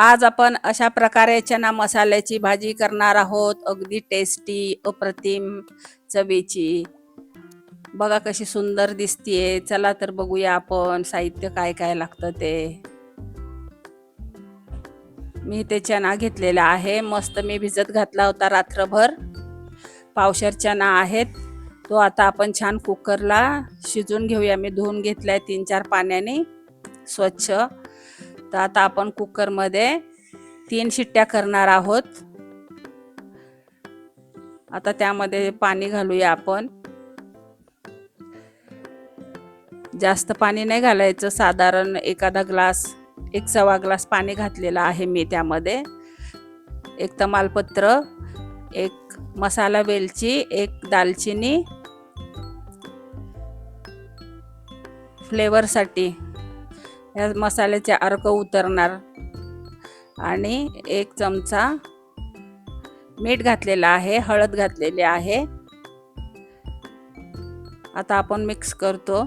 आज आपण अशा प्रकारे चना मसाल्याची भाजी करणार आहोत. अगदी टेस्टी अप्रतिम चवीची. बघा कशी सुंदर दिसतीये. चला तर बघूया आपण साहित्य काय काय लागतं ते. मी ते चना घेतलेला आहे. मस्त मी भिजत घातला होता रात्रभर. पावशर चना आहेत. तो आता आपण छान कुकरला शिजून घेऊया. मी धुवून घेतलाय तीन चार पाण्याने. स्वच्छ. तर आता आपण कुकरमध्ये तीन शिट्ट्या करणार आहोत. आता त्यामध्ये पाणी घालूया आपण. जास्त पाणी नाही घालायचं. साधारण एखादा ग्लास एक सव्वा ग्लास पाणी घातलेलं आहे मी त्यामध्ये. एक तमालपत्र एक मसाला वेलची एक दालचिनी. फ्लेवरसाठी ह्या मसाल्याचे अर्क उतरणार. आणि एक चमचा मीठ घातलेला आहे हळद घातलेली आहे. आता आपण मिक्स करतो.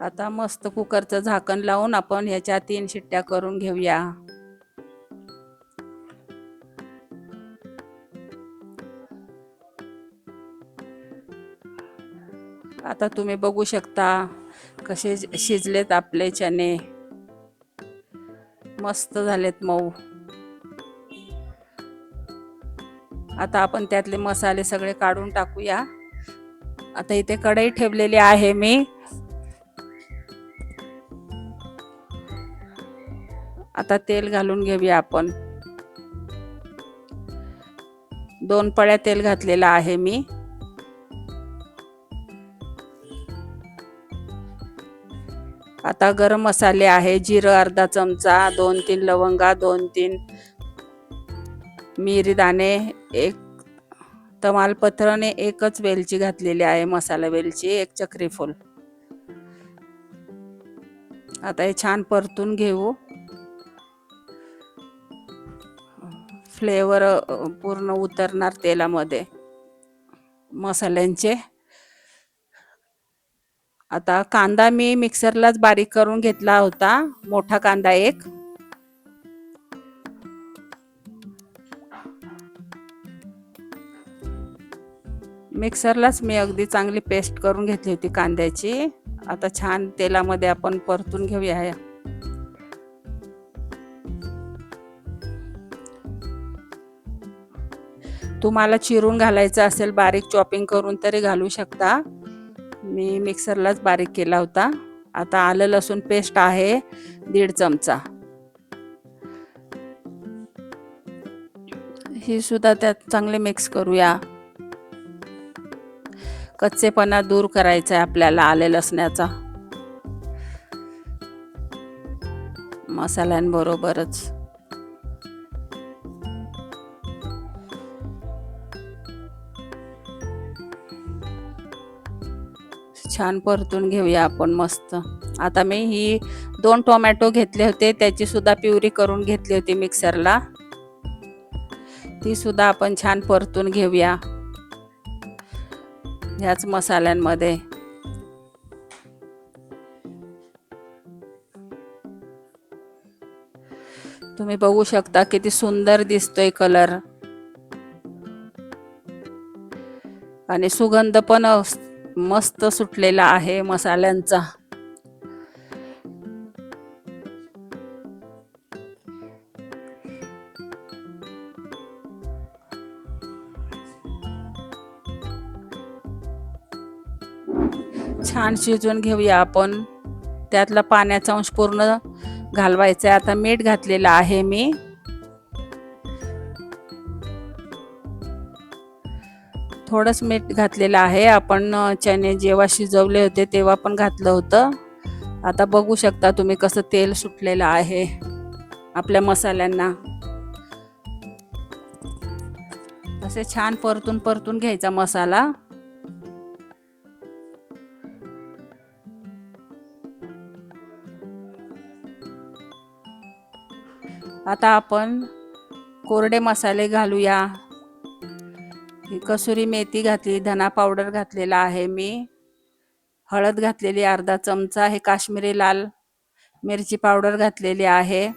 आता मस्त कुकरचं झाकण लावून आपण ह्याच्या तीन शिट्ट्या करून घेऊया. आता तुम्ही बघू शकता कसे शिजलेत आपले चणे. मस्त झालेत मऊ. आता आपण त्यातले मसाले सगळे काढून टाकूया. आता इथे कढई ठेवलेली आहे मी. आता तेल घालून घेऊया आपण. दोन पळ्या तेल घातलेलं आहे मी. आता गरम मसाले आहे जिरं अर्धा चमचा दोन तीन लवंगा दोन तीन मिरी दाणे एक तमालपत्राने एकच वेलची घातलेली आहे मसाला वेलची एक चक्रीफूल आता हे छान परतून घेऊ. फ्लेवर पूर्ण उतरणार तेलामध्ये मसाल्यांचे. आता कांदा मी मिक्सरलाच बारीक करून घेतला होता. मोठा कांदा एक. मिक्सरलाच मी अगदी चांगली पेस्ट करून घेतली होती कांद्याची. आता छान तेलामध्ये आपण परतून घेऊया. तुम्हाला चिरून घालायचं असेल बारीक चॉपिंग करून तरी घालू शकता. मी मिक्सरलाच बारीक केला होता. आता आलं लसूण पेस्ट आहे दीड चमचा. ही सुद्धा त्यात चांगले मिक्स करूया. कच्चेपणा दूर करायचा आहे आपल्याला आले लसण्याचा मसाल्यांबरोबरच. छान परतून घेऊया आपण मस्त. आता मी ही दोन टोमॅटो घेतले होते त्याची सुद्धा प्युरी करून घेतली होती मिक्सरला. ती सुद्धा आपण छान परतून घेऊया. ह्याच मसाल्यांमध्ये. तुम्ही बघू शकता किती सुंदर दिसतोय कलर आणि सुगंध पण मस्त सुटलेला आहे मसाल्यांचा. छान शिजवून घेऊया आपण. त्यातला पाण्याचा अंश पूर्ण घालवायचा आहे. आता मीठ घातलेलं आहे मी. थोडंच मीठ घातलेलं आहे. आपण चणे जेव्हा शिजवले होते तेव्हा पण घातलं होतं. आता बघू शकता तुम्ही कसं तेल सुटलेलं आहे आपल्या मसाल्यांना. असे छान परतून परतून घ्यायचा मसाला. आता आपण कोरडे मसाले घालूया. ही कसुरी मेथी घातली धना पावडर घातलेला आहे मी. हळद घातलेली अर्धा चमचा. हे काश्मीरी लाल मिरची पावडर घातलेली आहे.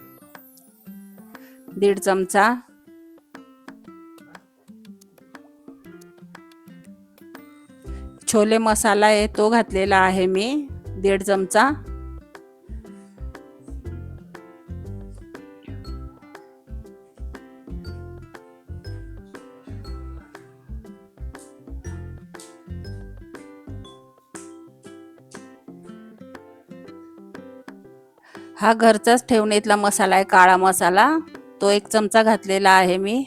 दीड चमचा. छोले मसाला आहे तो घातलेला आहे मी. दीड चमचा. हा घरचाच ठेवणीतला मसाला आहे काळा मसाला. तो एक चमचा घातलेला आहे मी.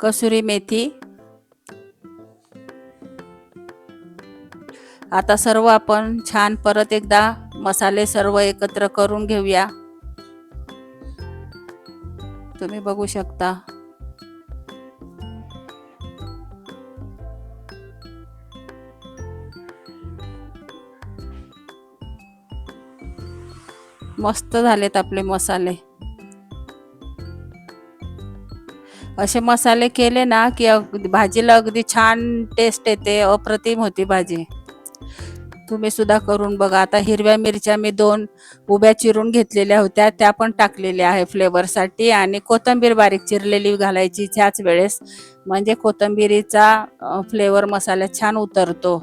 कसुरी मेथी. आता सर्व आपण छान परत एकदा मसाले सर्व एकत्र करून घेऊया. तुम्ही बघू शकता. मस्त झालेत आपले मसाले. असे मसाले केले ना की अगदी भाजीला अगदी छान टेस्ट येते अप्रतिम होती भाजी. तुम्ही सुद्धा करून बघा. आता हिरव्या मिरच्या मी दोन उभ्या चिरून घेतलेल्या होत्या त्या पण टाकलेल्या आहे फ्लेवरसाठी आणि कोथिंबीर बारीक चिरलेली घालायची त्याच वेळेस. म्हणजे कोथिंबीरीचा फ्लेवर मसाला छान उतरतो.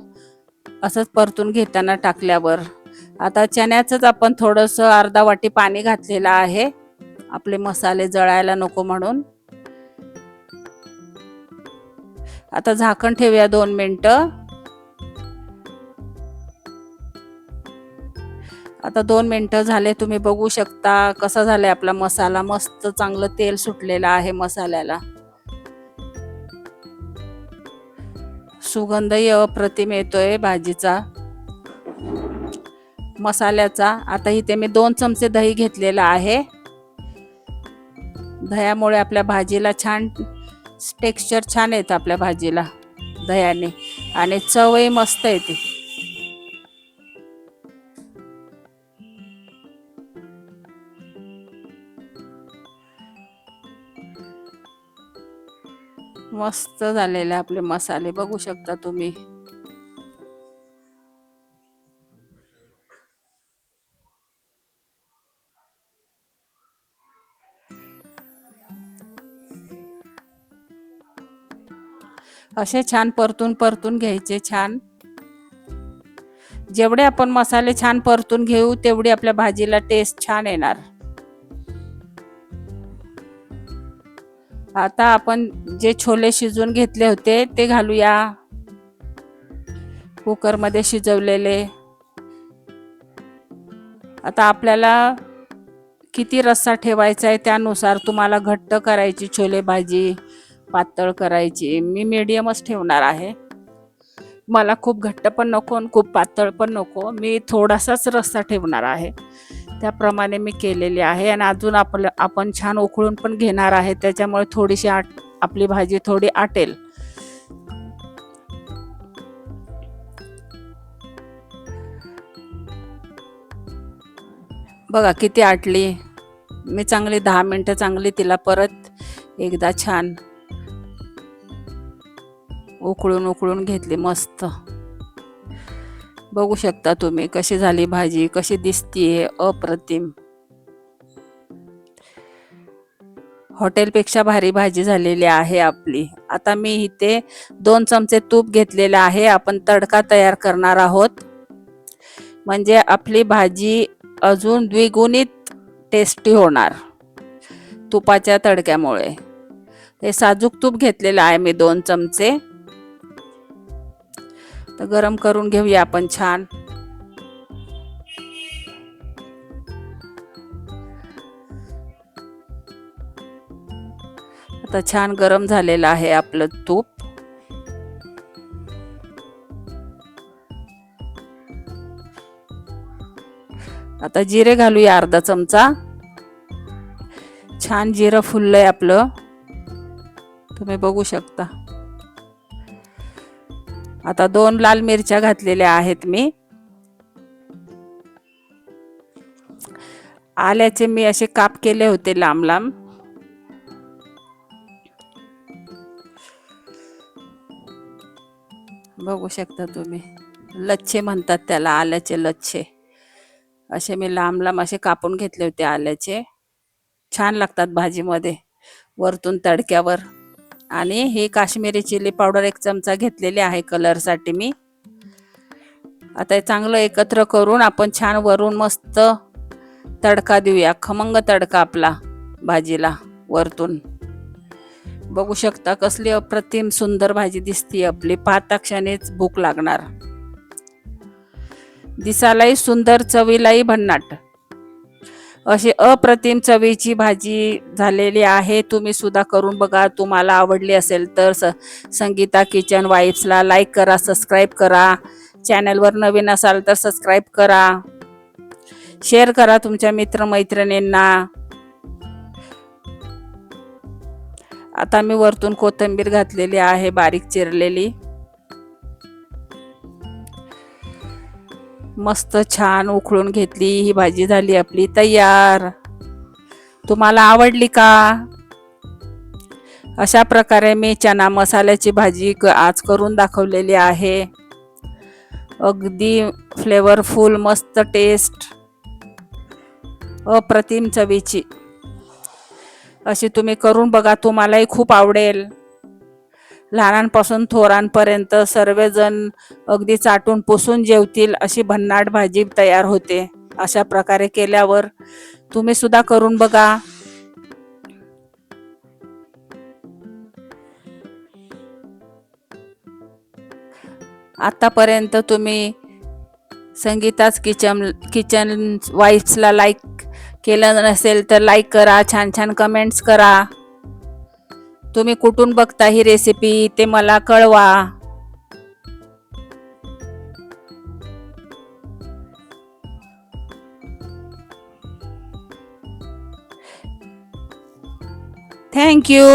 असंच परतून घेताना टाकल्यावर. आता चण्याचंच आपण थोडंसं अर्धा वाटी पाणी घातलेलं आहे. आपले मसाले जळायला नको म्हणून. आता झाकण ठेवूया दोन मिनटं. आता दोन मिनटं झाले तुम्ही बघू शकता कसा झालाय आपला मसाला. मस्त चांगलं तेल सुटलेलं आहे मसाल्याला. सुगंधही अप्रतिम येतोय भाजीचा. मसाल्याचा. आता इथे मी दोन चमचे दही घेतलेला आहे. दह्यामुळे आपल्या भाजीला छान टेक्स्चर छान येतं आपल्या भाजीला दह्याने. आणि चवही मस्त येते. मस्त झालेले आपले मसाले. बघू शकता तुम्ही. असे छान परतून परतून घ्यायचे छान. जेवढे आपण मसाले छान परतून घेऊ तेवढी आपल्या भाजीला टेस्ट छान येणार. आता आपण जे छोले शिजवून घेतले होते ते घालूया. कुकरमध्ये शिजवलेले. आता आपल्याला किती रस्सा ठेवायचा आहे त्यानुसार तुम्हाला घट्ट करायची छोले भाजी. पातळ करायची. मी मीडियमच ठेवणार आहे. मला खूप घट्ट पण नको आणि खूप पातळ पण नको. मी थोडासाच रस्सा ठेवणार आहे. त्याप्रमाणे मी केलेली आहे आणि अजून आपलं आपण छान उकळून पण घेणार आहे. त्याच्यामुळे थोडीशी आट आपली भाजी थोडी आटेल. बघा किती आटली. मी चांगली दहा मिनटं चांगली तिला परत एकदा छान उकळून उकळून घेतली मस्त. बघू शकता तुम्ही कशी झाली भाजी कशी दिसतीये अप्रतिम. हॉटेलपेक्षा भारी भाजी झालेली आहे आपली. आता मी इथे दोन चमचे तूप घेतलेलं आहे. आपण तडका तयार करणार आहोत. म्हणजे आपली भाजी अजून द्विगुणित टेस्टी होणार. तुपाच्या तडक्यामुळे. हे साजूक तूप घेतलेलं आहे मी दोन चमचे. तर गरम करून घेऊया आपण छान. आता छान गरम झालेलं आहे आपलं तूप. आता जिरे घालूया अर्धा चमचा. छान जिरं फुललंय आपलं. तुम्ही बघू शकता. आता दोन लाल मिरच्या घातलेल्या आहेत मी. आल्याचे मी असे काप केले होते लांब लांब. बघू शकता तुम्ही. लच्छे म्हणतात त्याला आल्याचे लच्छे. असे मी लांब लांब असे कापून घेतले होते आल्याचे. छान लागतात भाजीमध्ये वरतून तडक्यावर. आणि हे काश्मीरी चिली पावडर एक चमचा घेतलेली आहे कलरसाठी मी. आता हे चांगलं एकत्र करून आपण छान वरून मस्त तडका देऊया. खमंग तडका आपला भाजीला वरतून. बघू शकता कसली अप्रतिम सुंदर भाजी दिसती आपली. पाहता क्षणीच भूक लागणार. दिसालाही सुंदर चवीलाही भन्नाट. अशी अप्रतिम चवीची भाजी झालेली आहे. तुम्ही सुद्धा करून बघा. तुम्हाला आवडली असेल तर स संगीता किचन वाईफ्सला लाईक करा सबस्क्राईब करा. चॅनलवर नवीन असाल तर सबस्क्राईब करा. शेअर करा तुमच्या मित्रमैत्रिणींना. आता मी वरतून कोथिंबीर घातलेली आहे बारीक चिरलेली. मस्त छान उकळून घेतली ही भाजी झाली आपली तयार. तुम्हाला आवडली का? अशा प्रकारे मी चना मसाल्याची भाजी क- आज करून दाखवलेली आहे. अगदी फ्लेवरफुल मस्त टेस्ट अप्रतिम चवीची. अशी तुम्ही करून बघा तुम्हालाही खूप आवडेल. लहानांपासून थोरांपर्यंत सर्वजण अगदी चाटून पुसून जेवतील अशी भन्नाट भाजी तयार होते. अशा प्रकारे केल्यावर तुम्ही सुद्धा करून बघा. आतापर्यंत तुम्ही संगीताच किचन किचन वाईफ्सला लाईक केलं नसेल तर लाईक करा छान छान कमेंट्स करा. तुम्ही कुठून बघता ही रेसिपी ते मला कळवा. थँक्यू